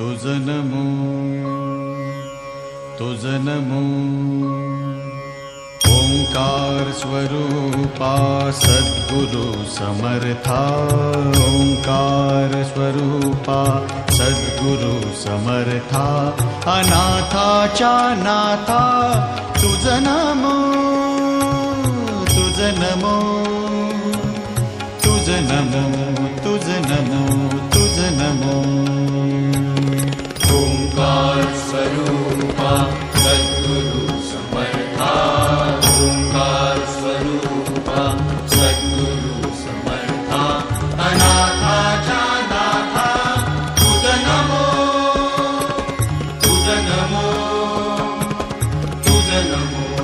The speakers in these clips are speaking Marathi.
तुज नमो तुज नमो ओङ्कार स्वरूपा सद्गुरु समर्था। ओङ्कार स्वरूपा सद्गुरु समर्था। अनाथा च नाथा तुज नमो तुज नमो तुज नमो Thank you.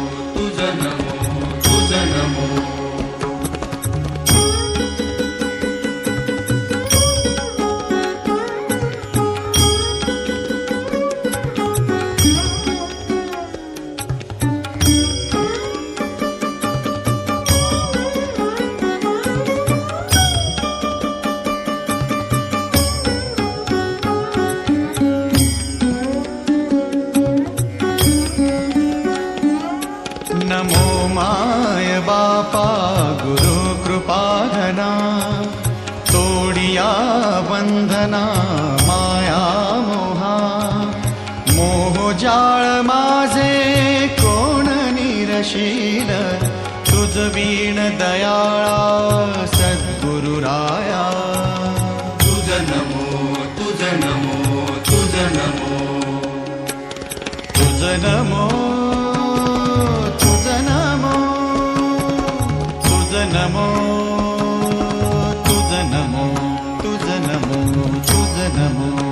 बंधना माया मोहा। मोह जाळ माझे कोण निरशील? तुझ वीण दयाळा सद्गुरु राया। तुझ नमो तुझ नमो तुझ नमो। तुझ नमो तुझ नमो तुझ नमो। नमो